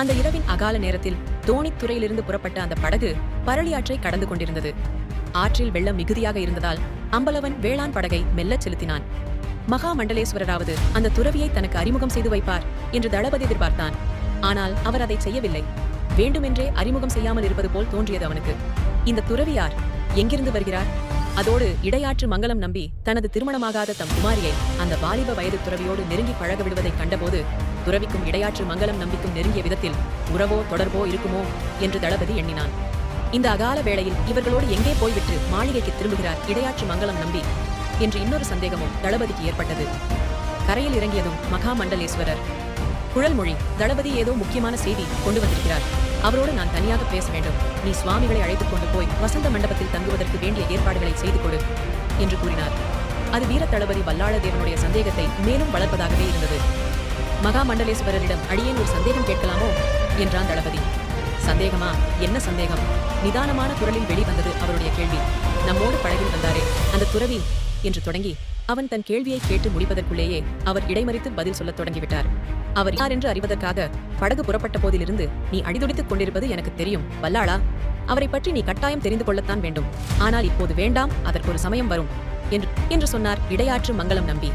அந்த இரவின் அகால நேரத்தில் தோணித்துறையிலிருந்து புறப்பட்ட அந்த படகு பரளியாற்றை கடந்து கொண்டிருந்தது. ஆற்றில் வெள்ளம் மிகுதியாக இருந்ததால் அம்பலவன் வேளாண் படகை மெல்லச் செலுத்தினான். மகா மண்டலேஸ்வரராவது அந்த துறவியை தனக்கு அறிமுகம் செய்து வைப்பார் என்று தளபதி எதிர்பார்த்தான். ஆனால் அவர் அதை செய்யவில்லை. வேண்டுமென்றே அறிமுகம் செய்யாமல் இருப்பது போல் தோன்றியது அவனுக்கு. இந்த துறவி யார் எங்கிருந்து வருகிறார்? அதோடு இடையாற்று மங்கலம் நம்பி தனது திருமணமாகாத தம் குமாரியை அந்த வாலிப வயது துறவியோடு நெருங்கி பழக விடுவதைக் கண்டபோது துறவிக்கும் இடையாற்று மங்கலம் நம்பிக்கும் நெருங்கிய விதத்தில் உறவோ தொடர்போ இருக்குமோ? என்று தளபதி எண்ணினான். இந்த அகால வேளையில் இவர்களோடு எங்கே போய்விட்டு மாளிகைக்கு திரும்புகிறார் இடையாற்று மங்கலம் நம்பி என்று இன்னொரு சந்தேகமும் தளபதிக்கு ஏற்பட்டது. கரையில் இறங்கியதும் மகாமண்டலேஸ்வரர். குழல்மொழி தளபதி ஏதோ முக்கியமான செய்தி கொண்டு வந்திருக்கிறார். அவரோடு நான் தனியாக பேச வேண்டும். நீ சுவாமிகளை அழைத்துக் கொண்டு போய் வசந்த மண்டபத்தில் தங்குவதற்கு வேண்டிய ஏற்பாடுகளை செய்து கொடு என்று கூறினார். அது வீர தளபதி வல்லாளதேவனுடைய சந்தேகத்தை மேலும் வளர்ப்பதாகவே இருந்தது. மகாமண்டலேஸ்வரரிடம் அடியேன் ஒரு சந்தேகம் கேட்கலாமோ? என்றான் தளபதி. சந்தேகமா? என்ன சந்தேகம்? நிதானமான குரலில் வெளிவந்தது அவருடைய கேள்வி. நம்மோடு படகில் வந்தாரே அந்த துறவி என்று தொடங்கி அவன் தன் கேள்வியை கேட்டு முடிப்பதற்குள்ளேயே அவர் இடைமறித்து பதில் சொல்லத் தொடங்கிவிட்டார். அவர் யார் என்று அறிவதற்காக படகு புறப்பட்ட போதிலிருந்து நீ அடிதுடித்துக் கொண்டிருப்பது எனக்கு தெரியும் வல்லாளா? அவரை பற்றி நீ கட்டாயம் தெரிந்து கொள்ளத்தான் வேண்டும். ஆனால் இப்போது வேண்டாம் அதற்கு ஒரு சமயம் வரும் என்று என்று சொன்னார் இடையாற்று மங்களம் நம்பி.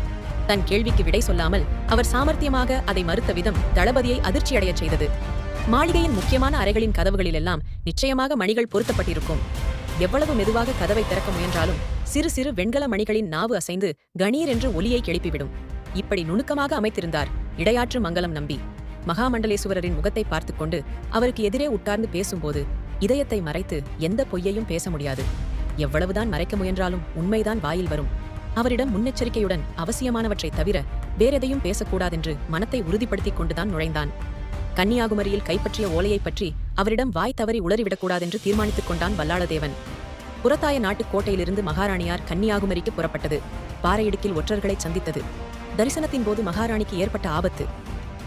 தன் கேள்விக்கு விடை சொல்லாமல் அவர் சாமர்த்தியமாக அதை மறுத்த விதம் தளபதியை அதிர்ச்சியடையச் செய்தது. மாளிகையின் முக்கியமான அறைகளின் கதவுகளிலெல்லாம் நிச்சயமாக மணிகள் பொருத்தப்பட்டிருக்கும். எவ்வளவு மெதுவாக கதவை திறக்க முயன்றாலும் சிறு சிறு வெண்கல மணிகளின் நாவு அசைந்து கணீர் என்று ஒலியை கிளப்பிவிடும் இப்படி நுணுக்கமாக அமைத்திருந்தார் இடையாற்று மங்கலம் நம்பி. மகாமண்டலேஸ்வரரின் முகத்தை பார்த்துக்கொண்டு அவருக்கு எதிரே உட்கார்ந்து பேசும்போது இதயத்தை மறைத்து எந்த பொய்யையும் பேச முடியாது. எவ்வளவுதான் மறைக்க முயன்றாலும் உண்மைதான் வாயில் வரும். அவரிடம் முன்னெச்சரிக்கையுடன் அவசியமானவற்றைத் தவிர வேறெதையும் பேசக்கூடாதென்று மனத்தை உறுதிப்படுத்திக் கொண்டுதான் நுழைந்தான். கன்னியாகுமரியில் கைப்பற்றிய ஓலையைப் பற்றி அவரிடம் வாய் தவறி உளறிவிடக்கூடாதென்று தீர்மானித்துக் கொண்டான் வல்லாளதேவன். புறத்தாய நாட்டுக் கோட்டையிலிருந்து மகாராணியார் கன்னியாகுமரிக்கு புறப்பட்டது. பாறையிடுக்கில் ஒற்றர்களைச் சந்தித்தது. தரிசனத்தின் போது மகாராணிக்கு ஏற்பட்ட ஆபத்து.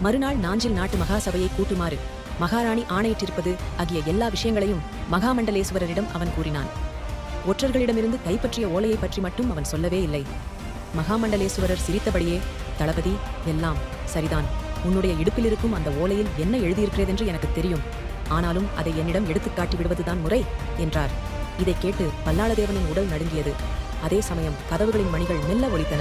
மறுநாள் நாஞ்சில் நாட்டு மகாசபையை கூட்டுமாறு மகாராணி ஆணையிட்டிருப்பது ஆகிய எல்லா விஷயங்களையும் மகாமண்டலேஸ்வரரிடம் அவன் கூறினான். ஒற்றர்களிடமிருந்து கைப்பற்றிய ஓலையை பற்றி மட்டும் அவன் சொல்லவே இல்லை. மகாமண்டலேஸ்வரர் சிரித்தபடியே தளபதி எல்லாம் சரிதான். உன்னுடைய இடுப்பில் இருக்கும் அந்த ஓலையில் என்ன எழுதியிருக்கிறதென்று எனக்கு தெரியும். ஆனாலும் அதை என்னிடம் எடுத்துக் காட்டி விடுவதுதான் முறை என்றார். இதைக் கேட்டு பல்லாளதேவனின் உடல் நடுங்கியது. அதே சமயம் கதவுகளின் மணிகள் மெல்ல ஒலித்தன.